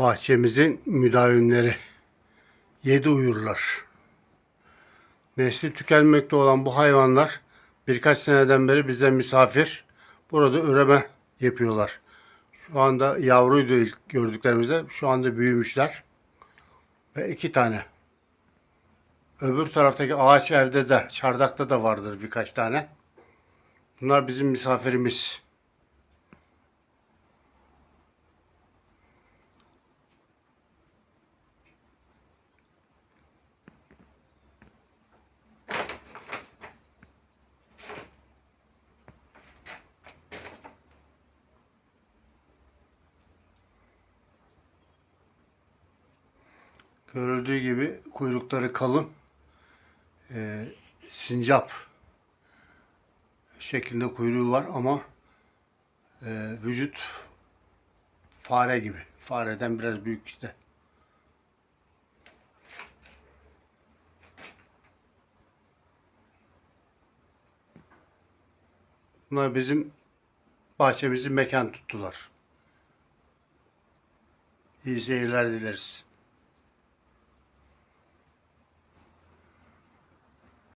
bahçemizin müdavimleri. Yedi uyurlar. Nesli tükenmekte olan bu hayvanlar birkaç seneden beri bize misafir. Burada üreme yapıyorlar. Şu anda yavruydu ilk gördüklerimizde. Şu anda büyümüşler. Ve iki tane. Öbür taraftaki ağaç evde de, çardakta da vardır birkaç tane. Bunlar bizim misafirimiz. Görüldüğü gibi kuyrukları kalın. Ee, sincap şeklinde kuyruğu var ama e, vücut fare gibi. Fareden biraz büyük işte. Bunlar bizim bahçemizi mekan tuttular. İyi seyirler dileriz.